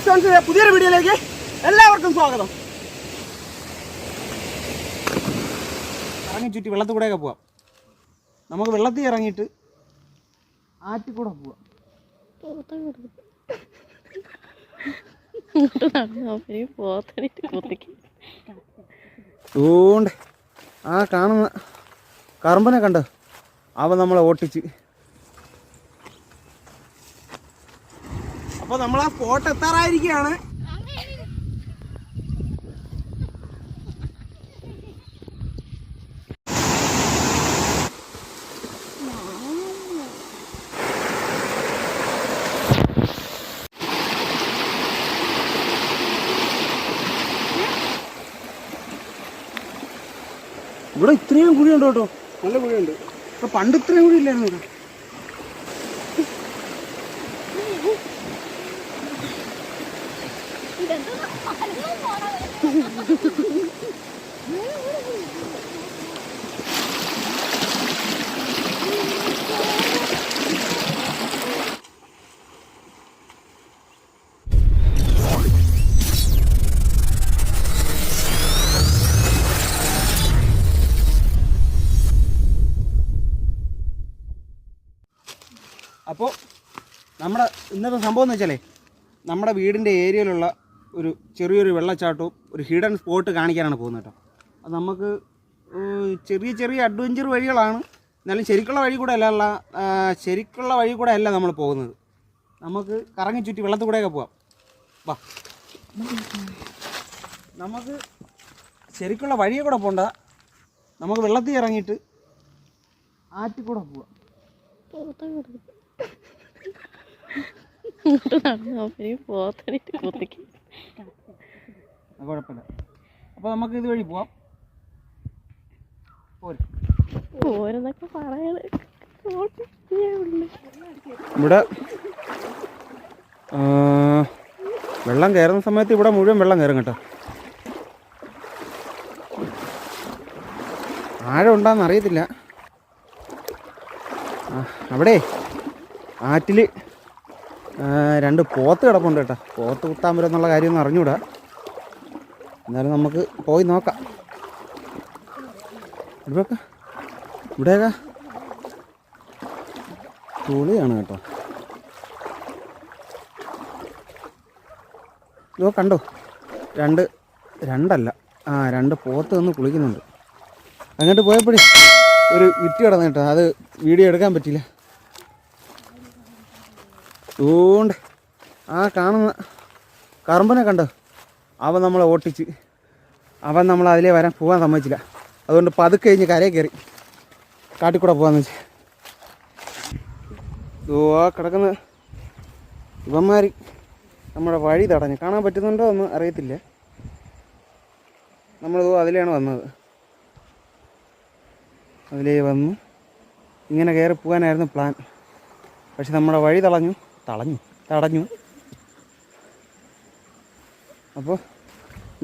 സ്റ്റോൺസിന്റെ പുതിയൊരു വീഡിയോയിലേക്ക് എല്ലാവർക്കും സ്വാഗതം. ഇറങ്ങി ചുറ്റി വെള്ളത്തിൽ കൂടെയൊക്കെ പോവാം. നമുക്ക് വെള്ളത്തിൽ ഇറങ്ങിയിട്ട് ആറ്റിൽ കൂടെ പോവാം. ആ കാണുന്ന കറമ്പനെ കണ്ടോ അവൻ നമ്മളെ ഓട്ടിച്ച് അപ്പോൾ നമ്മൾ ആ സ്പോട്ട് എത്താറായിരിക്കുകയാണ് ഇവിടെ ഇത്രയും കുഴിയുണ്ട് കേട്ടോ നല്ല കുഴിയുണ്ട്. ഇപ്പൊ പണ്ട് ഇത്രയും കുഴി ഇല്ലായിരുന്നു ഇവിടെ അപ്പോൾ നമ്മുടെ ഇന്നത്തെ സംഭവം എന്ന് വെച്ചാലേ നമ്മുടെ വീടിന്റെ ഏരിയയിലുള്ള ഒരു ചെറിയൊരു വെള്ളച്ചാട്ടവും ഒരു ഹിഡൻ സ്പോട്ട് കാണിക്കാനാണ് പോകുന്നത് കേട്ടോ. അത് നമുക്ക് ചെറിയ ചെറിയ അഡ്വഞ്ചർ വഴികളാണ്. എന്നാലും ശരിക്കുള്ള വഴി കൂടെ അല്ല ശരിക്കുള്ള വഴി കൂടെ അല്ല നമ്മൾ പോകുന്നത്. നമുക്ക് കറങ്ങി ചുറ്റി വെള്ളത്തിൽ കൂടെയൊക്കെ പോവാം. വാ. നമുക്ക് ശരിക്കുള്ള വഴിയെ കൂടെ പോണ്ട. നമുക്ക് വെള്ളത്തിൽ ഇറങ്ങിയിട്ട് ആറ്റിൽ കൂടെ പോവാം അവർ പോത്തണിട്ട് കുത്തിക്ക് അത് കുഴപ്പമില്ല. അപ്പോൾ നമുക്ക് ഇത് വഴി പോവാം. പോര്. പോരെന്നൊക്കെ പറയണ. ഇവിടെ വെള്ളം കയറുന്ന സമയത്ത് ഇവിടെ മുഴുവൻ വെള്ളം കയറും കേട്ടോ. ആഴം ഉണ്ടാന്ന് അറിയത്തില്ല. അവിടെ ആറ്റിൽ രണ്ട് പോത്ത് കിടപ്പുണ്ട് കേട്ടോ. പോത്ത് കുത്താൻ വരുമെന്നുള്ള കാര്യമൊന്നും അറിഞ്ഞൂടാ. എന്നാലും നമുക്ക് പോയി നോക്കാം. ഇവിടെയൊക്കെ ഇവിടെയൊക്കെ തുളിയാണ് കേട്ടോ. ഇതോ കണ്ടോ? രണ്ട് രണ്ടല്ല. ആ രണ്ട് പോത്ത് നിന്ന് കുളിക്കുന്നുണ്ട്. അങ്ങോട്ട് പോയപ്പോഴേ ഒരു വിറ്റ് കിടന്നു കേട്ടോ. അത് വീഡിയോ എടുക്കാൻ പറ്റില്ല അതുകൊണ്ട് ആ കാണുന്ന കറമ്പനെ കണ്ടോ? അവൻ നമ്മളെ ഓട്ടിച്ച്. അവൻ നമ്മൾ അതിലേ വരാൻ പോകാൻ സമ്മതിച്ചില്ല. അതുകൊണ്ട് പതുക്കെ കഴിഞ്ഞ് കരയിൽ കയറി. കാട്ടിക്കൂടെ പോകാന്ന് വെച്ച്. ഓ ആ കിടക്കുന്ന ഇവന്മാർ നമ്മുടെ വഴി തടഞ്ഞു. കാണാൻ പറ്റുന്നുണ്ടോ എന്ന് അറിയത്തില്ല. നമ്മളിതോ അതിലെയാണ് വന്നത്. അതിലേ വന്നു. ഇങ്ങനെ കയറി പോകാനായിരുന്നു പ്ലാൻ. പക്ഷെ നമ്മുടെ വഴി തളഞ്ഞു. തളഞ്ഞു. തടഞ്ഞു. അപ്പോൾ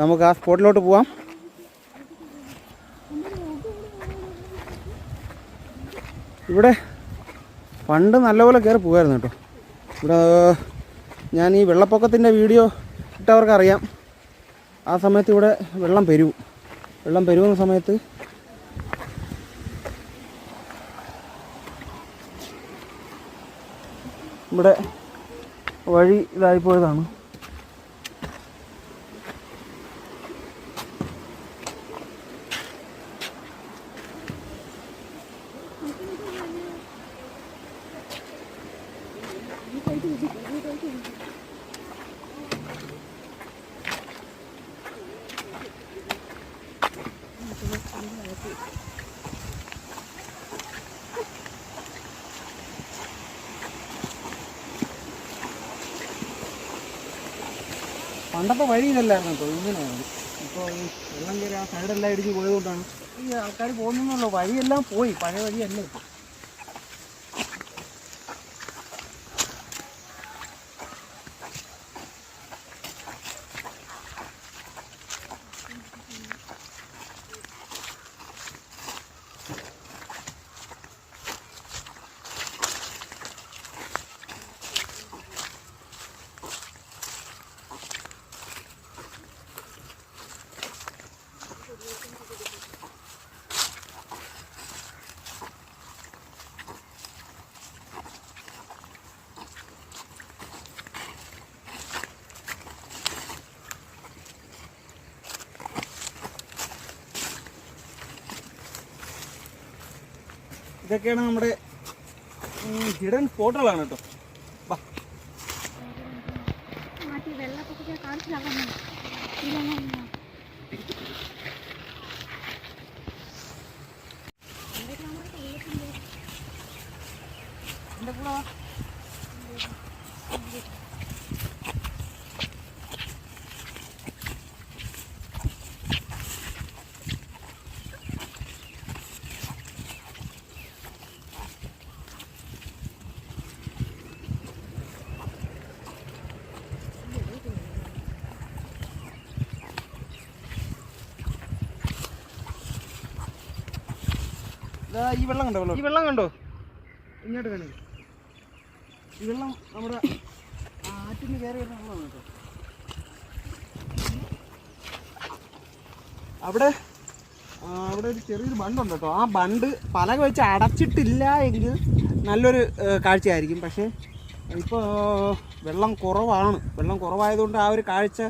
നമുക്ക് ആ സ്പോട്ടിലോട്ട് പോവാം. ഇവിടെ പണ്ട് നല്ലപോലെ കയറി പോകുമായിരുന്നു കേട്ടോ. ഇവിടെ ഞാൻ ഈ വെള്ളപ്പൊക്കത്തിന്റെ വീഡിയോ ഇട്ടവർക്ക് അറിയാം ആ സമയത്ത് ഇവിടെ വെള്ളം പെരുവും വെള്ളം പെരുവുന്ന സമയത്ത് ഇവിടെ വഴി ഇതായിപ്പോയതാണ്. പണ്ടത്തെ വഴി ഇതല്ലായിരുന്നു കേട്ടോ ഇപ്പോൾ വെള്ളം കയറി ആ സൈഡെല്ലാം ഇടിച്ച് പോയതുകൊണ്ടാണ്. ഈ ആൾക്കാർ പോകുന്നുള്ളൂ വഴിയെല്ലാം പോയി പഴയ വഴിയല്ല ഇപ്പോൾ. ഇതൊക്കെയാണ് നമ്മുടെ ഹിഡൻ സ്പോട്ടുകളാണ് കേട്ടോ വാ മാറ്റി വെള്ളപ്പൊക്കത്തെ കാണിച്ചില്ല ഇതൊന്നും എന്റെ കൂടെ വാ ദാ ഈ വെള്ളം കണ്ടോ വെള്ളം? ഈ വെള്ളം കണ്ടോ? ഇങ്ങോട്ട് വേണേ ഈ വെള്ളം നമ്മുടെ ആറ്റിന് കയറി വരുന്ന വെള്ളമാണ് കേട്ടോ. അവിടെ അവിടെ ഒരു ചെറിയൊരു ബണ്ടുണ്ട് കേട്ടോ. ആ ബണ്ട് പലക വെച്ച് അടച്ചിട്ടില്ല എങ്കിൽ നല്ലൊരു കാഴ്ചയായിരിക്കും. പക്ഷേ ഇപ്പോൾ വെള്ളം കുറവാണ്. വെള്ളം കുറവായതുകൊണ്ട് ആ ഒരു കാഴ്ച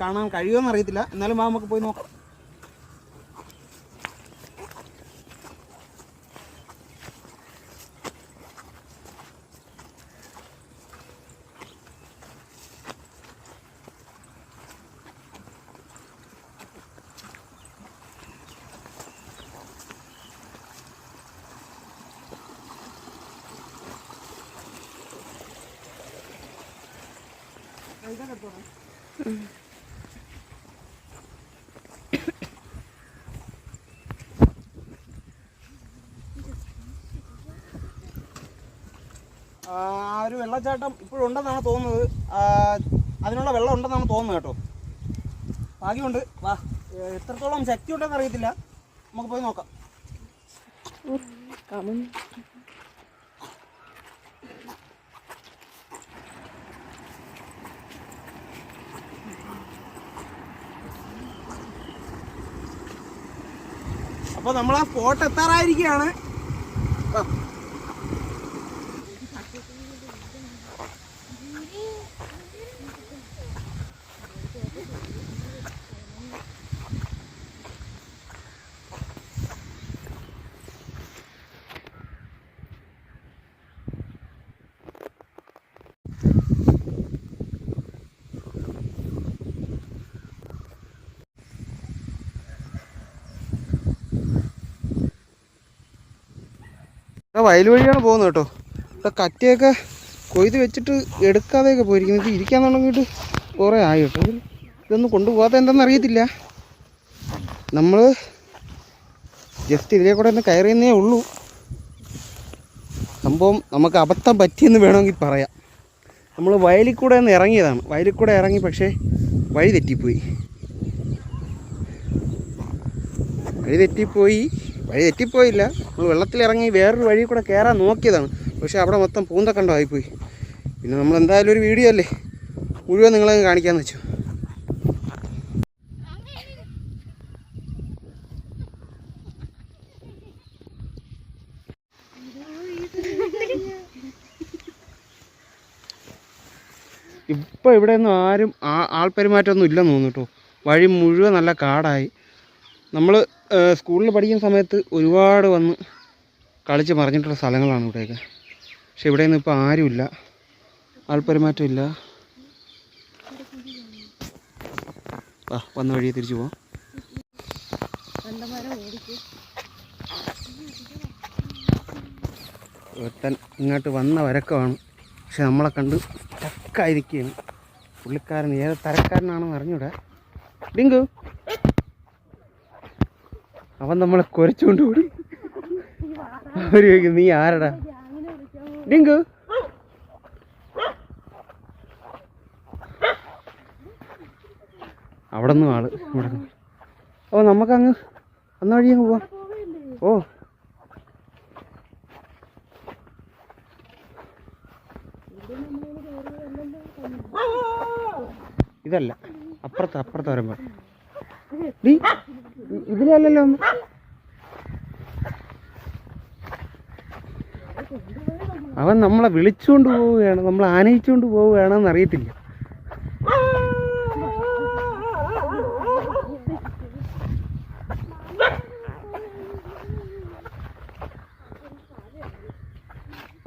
കാണാൻ കഴിയുമെന്ന് അറിയത്തില്ല. എന്നാലും ആ നമുക്ക് പോയി നോക്കാം. ആ ഒരു വെള്ളച്ചാട്ടം ഇപ്പോഴും ഉണ്ടെന്നാണ് തോന്നുന്നത് അതിനുള്ള വെള്ളം ഉണ്ടെന്നാണ് തോന്നുന്നത് കേട്ടോ. ഭാഗ്യമുണ്ട്. വാ എത്രത്തോളം ശക്തി ഉണ്ടെന്ന് അറിയത്തില്ല. നമുക്ക് പോയി നോക്കാം. അപ്പോൾ നമ്മൾ ആ സ്പോട്ട് എത്താറായിരിക്കുകയാണ് ഇവിടെ വയൽ വഴിയാണ് പോകുന്നത് കേട്ടോ. ഇവിടെ കറ്റയൊക്കെ കൊയ്ത് വെച്ചിട്ട് എടുക്കാതെയൊക്കെ പോയിരിക്കുന്നത് ഇത് ഇരിക്കാൻ കുറേ ആയി കേട്ടോ. ഇതൊന്നും കൊണ്ടുപോകാത്ത എന്താണെന്ന് അറിയത്തില്ല. നമ്മൾ ജസ്റ്റ് ഇതിലെ കൂടെ ഒന്ന് കയറിയെന്നേ ഉള്ളൂ. സംഭവം നമുക്ക് അബദ്ധം പറ്റിയെന്ന് വേണമെങ്കിൽ പറയാം. നമ്മൾ വയലിൽ കൂടെ ഒന്ന് ഇറങ്ങിയതാണ്. വയലിൽ കൂടെ ഇറങ്ങി പക്ഷേ വഴി തെറ്റിപ്പോയി. വഴി തെറ്റിപ്പോയി. വഴി തെറ്റിപ്പോയില്ല. നമ്മൾ വെള്ളത്തിലിറങ്ങി വേറൊരു വഴി കൂടെ കയറാൻ നോക്കിയതാണ്. പക്ഷേ അവിടെ മൊത്തം പൂന്തക്കണ്ടായിപ്പോയി പിന്നെ നമ്മൾ എന്തായാലും ഒരു വീഡിയോ അല്ലേ? മുഴുവൻ നിങ്ങളെ കാണിക്കാമെന്ന് വെച്ചു. ഇപ്പോൾ ഇവിടെ ഒന്നും ആരും ആ ആൾപ്പെരുമാറ്റമൊന്നും ഇല്ലെന്ന് തോന്നുന്നു കേട്ടോ. വഴി മുഴുവൻ നല്ല കാടായി. നമ്മൾ സ്കൂളിൽ പഠിക്കുന്ന സമയത്ത് ഒരുപാട് വന്ന് കളിച്ച് മറിഞ്ഞിട്ടുള്ള സ്ഥലങ്ങളാണ് ഇവിടെയൊക്കെ. പക്ഷെ ഇവിടെ നിന്ന് ഇപ്പോൾ ആരുമില്ല. ആൾപ്പെരുമാറ്റമില്ല. ആ വന്ന വഴിയെ തിരിച്ചു പോവാം. ഇങ്ങോട്ട് വന്ന വരക്കമാണ്. പക്ഷെ നമ്മളെ കണ്ട് ചക്കായിരിക്കുകയാണ് പുള്ളിക്കാരൻ ഏത് തരക്കാരനാണെന്ന് അറിഞ്ഞൂടെ. ഡിങ്കു. അവൻ നമ്മളെ കൊരച്ചുകൊണ്ട് ഓടും അവർ ചോദിക്കും നീ ആരടാ? ഡിങ്കു. അവിടെ നിന്നും ആൾ ഇവിടെ ഓ നമുക്കങ്ങ് അന്ന വഴി അങ്ങ് പോവാം. ഓ. ഇതല്ല അപ്പുറത്ത് അപ്പുറത്ത് വരുമ്പോൾ ഇതിലല്ലല്ലോ. ഒന്ന് അവൻ നമ്മളെ വിളിച്ചുകൊണ്ട് പോവുകയാണ് നമ്മൾ ആനയിച്ചുകൊണ്ട് പോവുകയാണെന്ന് അറിയത്തില്ല.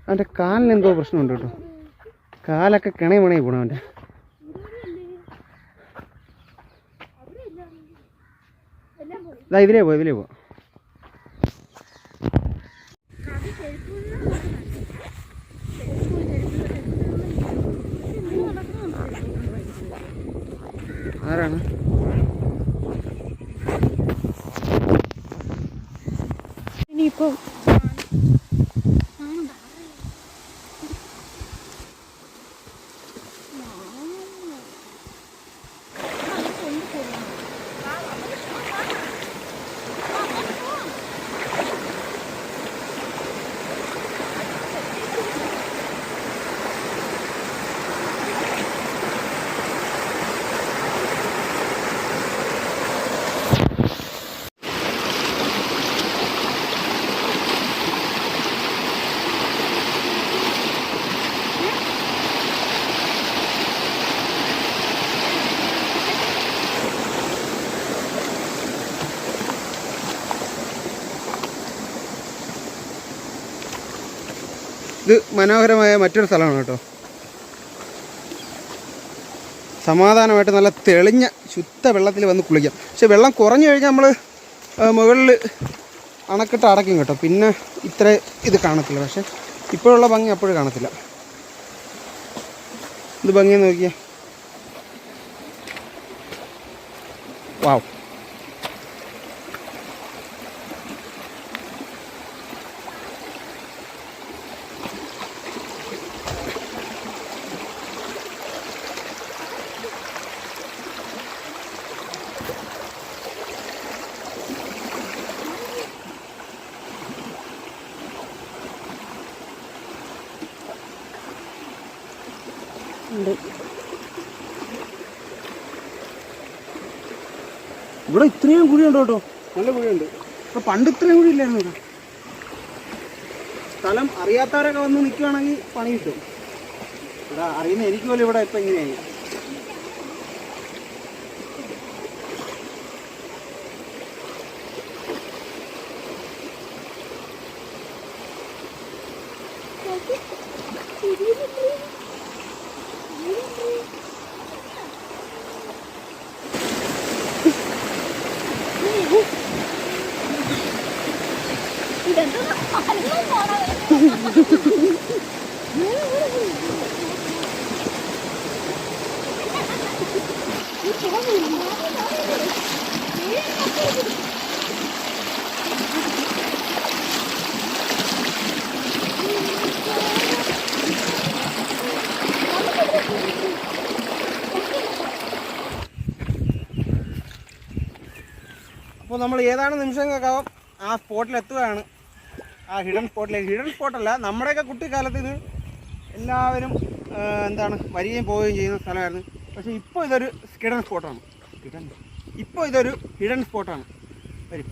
അവന്റെ കാലിന് എന്തോ പ്രശ്നമുണ്ട് കേട്ടോ. കാലൊക്കെ കിണയുമണയി മണേ പോണം അവന്റെ. ഇതാ ഇതിലേ പോ ഇതിലേ പോ. ആരാണ്? ഇനിയിപ്പം ഇത് മനോഹരമായ മറ്റൊരു സ്ഥലമാണ് കേട്ടോ. സമാധാനമായിട്ട് നല്ല തെളിഞ്ഞ ശുദ്ധ വെള്ളത്തിൽ വന്ന് കുളിക്കാം. പക്ഷെ വെള്ളം കുറഞ്ഞു കഴിഞ്ഞാൽ നമ്മൾ മുകളിൽ അണക്കെട്ട് അടയ്ക്കും കേട്ടോ. പിന്നെ ഇത്ര ഇത് കാണത്തില്ല. പക്ഷെ ഇപ്പോഴുള്ള ഭംഗി അപ്പോഴും കാണത്തില്ല. ഇത് ഭംഗി നോക്കിയേ. വാവ് ഉണ്ട്. ഇവിടെ ഇത്രയും കുഴിയുണ്ട് കേട്ടോ നല്ല കുഴിയുണ്ട്. ഇപ്പൊ പണ്ട് ഇത്രയും കുഴി ഇല്ലായിരുന്നു ഇവിടെ സ്ഥലം അറിയാത്തവരൊക്കെ വന്ന് നിൽക്കുവാണെങ്കിൽ പണി കിട്ടും. ഇവിടെ അറിയുന്ന എനിക്ക് പോലും ഇവിടെ ഇപ്പൊ ഇങ്ങനെയായി. അപ്പോൾ നമ്മൾ ഏതാനും നിമിഷങ്ങൾക്കകം ആ സ്പോട്ടിലെത്തുകയാണ്. ആ ഹിഡൻ സ്പോട്ടിലേക്ക് ഹിഡൻ സ്പോട്ടല്ല നമ്മുടെയൊക്കെ കുട്ടിക്കാലത്ത് ഇത് എല്ലാവരും എന്താണ് വരികയും പോവുകയും ചെയ്യുന്ന സ്ഥലമായിരുന്നു. പക്ഷേ ഇപ്പോൾ ഇതൊരു ഹിഡൻ സ്പോട്ടാണ് ഹിഡൻ ഇപ്പോൾ ഇതൊരു ഹിഡൻ സ്പോട്ടാണ് വരും.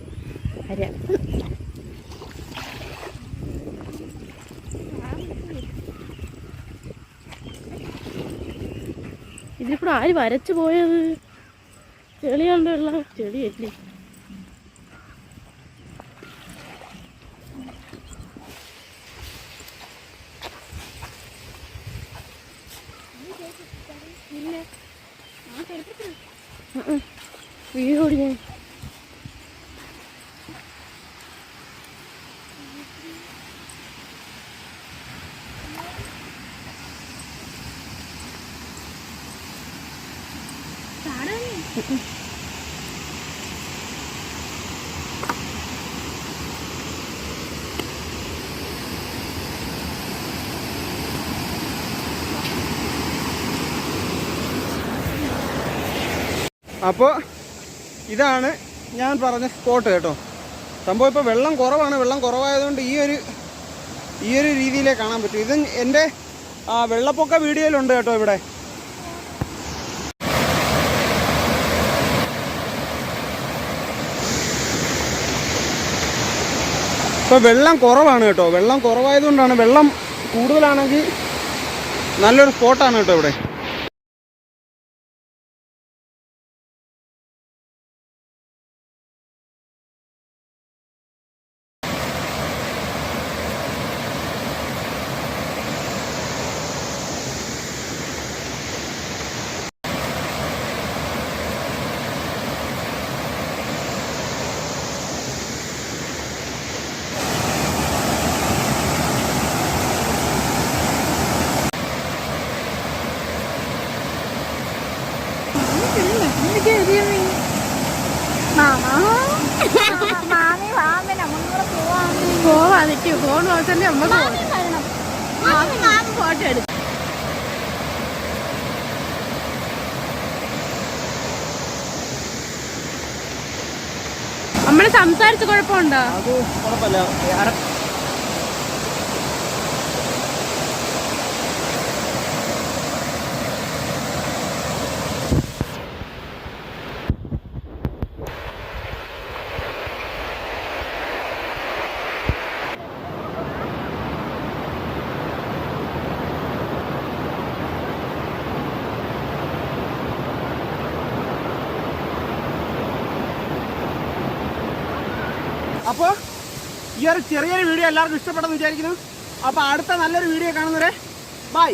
ഇതിപ്പോ ആര് വരച്ചു പോയത്? ചെളിയുണ്ടുള്ള ചെളിയല്ലേ? വീഡിയോ ഞാൻ അപ്പോൾ ഇതാണ് ഞാൻ പറഞ്ഞ സ്പോട്ട് കേട്ടോ. സംഭവം ഇപ്പോൾ വെള്ളം കുറവാണ്. വെള്ളം കുറവായതുകൊണ്ട് ഈ ഒരു ഈ ഒരു രീതിയിലേ കാണാൻ പറ്റും. ഇത് എന്റെ വെള്ളപ്പൊക്ക വീഡിയോയിലുണ്ട് കേട്ടോ ഇവിടെ. ഇപ്പോൾ വെള്ളം കുറവാണ് കേട്ടോ. വെള്ളം കുറവായതുകൊണ്ടാണ് വെള്ളം കൂടുതലാണെങ്കിൽ നല്ലൊരു സ്പോട്ടാണ് കേട്ടോ ഇവിടെ. മാമി. വാമി നമ്മളിവിടെ പോവാം. പോവാ നിൽക്കും ഫോൺ നോക്കല്ലേ നമുക്ക് മാമി വരണം. ഫോട്ടോ എടുക്കും. നമ്മൾ സംസാരിച്ച കുഴപ്പമുണ്ടോ? അത് കുഴപ്പമില്ല. അപ്പോൾ ഈ ഒരു ചെറിയൊരു വീഡിയോ എല്ലാവർക്കും ഇഷ്ടപ്പെട്ടെന്ന് വിചാരിക്കുന്നു. അപ്പോൾ അടുത്ത നല്ലൊരു വീഡിയോ കാണുന്നവരെ ബൈ